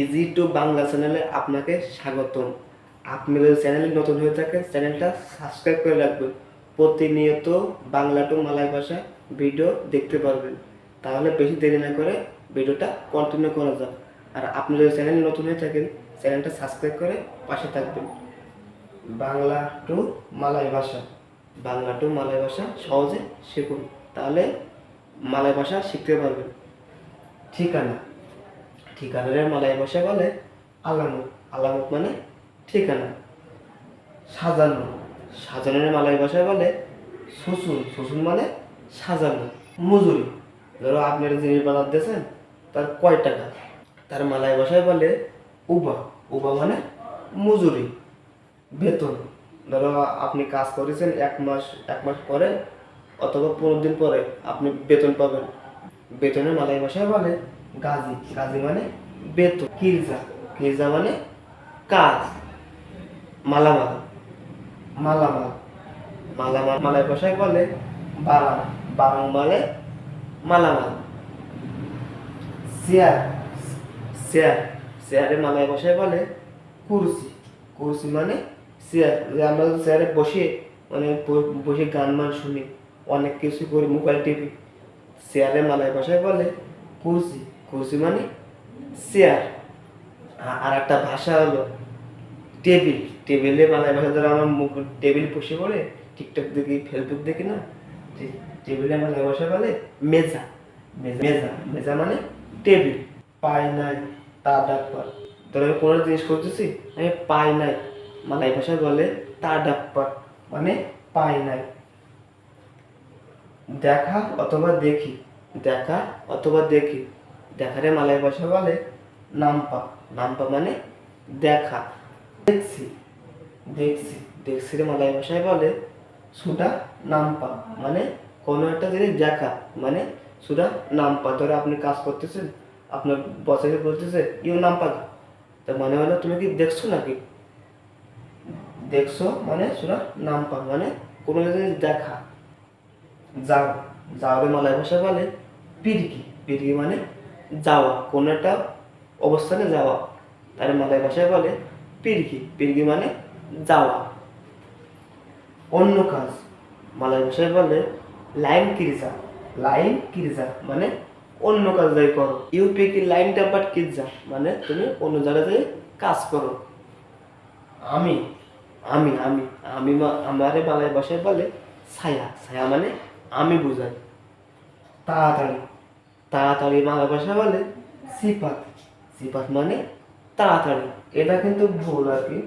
Easy to Bangla চ্যানেলে আপনাকে স্বাগতম। আপনি যদি চ্যানেলে নতুন হয়ে থাকে চ্যানেলটা সাবস্ক্রাইব করে রাখবেন। প্রতিনিয়ত বাংলা টু মালয় ভাষা ভিডিও দেখতে পারবেন। তাহলে বেশি দেরি না করে ভিডিওটা কন্টিনিউ করা যাক। আর আপনি যদি চ্যানেলে নতুন হয়ে থাকেন চ্যানেলটা সাবস্ক্রাইব করে পাশে থাকবেন। বাংলা টু মালয় ভাষা। বাংলা টু মালয় ভাষা সহজে শিখুন। তাহলে মালয় ভাষা শিখতে পারবেন। ঠিকানা? ঠিকানার মালয় ভাষা বলে আলামত আলামত মানে ঠিকানা। সাজানো। সাজানোর মালয় ভাষায় বলে, শ্বশুর। শ্বশুর মানে সাজানো। মজুরি। ধরো আপনার জিনিস বানাতে দিয়েছেন, তার কয় টাকা? তার মালয় ভাষায় বলে, উবা। উবা মানে মজুরি। বেতন। ধরো আপনি কাজ করেছেন এক মাস এক মাস পরে অথবা পনেরো দিন পরে আপনি বেতন পাবেন। বেতনের মালয় ভাষায় বলে গাজি গাজি মানে বেতন কিরজা কিরজা মানে কাজ, মালামাল মালামাল মালামাল, মালায় ভাষায় বলে বারাং বারাং মানে মালামাল। চেয়ার চেয়ার, চেয়ারে মালায় ভাষায় বলে কুরসি কুরসি মানে চেয়ার। আমরা চেয়ারে বসে মানে বসে গান মান শুনি, অনেক কিছু করি, মোবাইল, টিভি, চেয়ারে মালায় ভাষায় বলে কুরসি। কুরসি মানে চেয়ার আর একটা ভাষা হলো টেবিল টেবিলে মালয় ভাষা ধরো আমার মুখ টেবিল বসে পড়ে, টিকটক দেখি, ফেসবুক দেখি না? টেবিলে মালয় ভাষা বলে মেজা। মেজা মেজা। মানে টেবিল পায় নাই তা ডাকপার ধরো আমি কোনো জিনিস করতেছি আমি পাই নাই। মালয় ভাষায় বলে তা ডাকপার মানে পাই নাই। দেখা অথবা দেখি। দেখা অথবা দেখি। দেখারে মালয় ভাষা বলে নাম্পা। নাম্পা মানে দেখা। দেখছি। দেখছি। দেখছি রে মালয় ভাষায় বলে সুটা নাম্পা। মানে কোনো একটা জিনিস দেখা। মানে সুটা নাম্পা। ধরো আপনি কাজ করতেছেন, আপনার বসেকে বলতেছে ইউ নাম্পা তার মানে হলো তুমি কি দেখছ নাকি? দেখছ মানে সুরা নাম্পা। মানে কোনো জিনিস দেখা। যাও। যাওয়ারে মালয় ভাষা বলে, পিরকি। পিরকি মানে যাওয়া কোনো একটা অবস্থানে যাওয়া। তার মালয় ভাষায় বলে পিরগি পিরগি মানে যাওয়া। অন্য কাজ। মালয় ভাষায় বলে লাইন কিরজা। লাইন কিরজা মানে অন্য কাজ যাই করো। ইউপি কি লাইন টাপাট কিরজা মানে তুমি অন্য জায়গায় যাই কাজ করো। আমি? আমি আমি আমি আমারে বাংলায় ভাষায় বলে ছায়া। ছায়া মানে আমি বুঝাই। তাড়াতাড়ি। তাড়াতাড়ি বাংলা ভাষা বলে সিপাত সিপাত মানে তাড়াতাড়ি। এটা কিন্তু ভুল আর কি।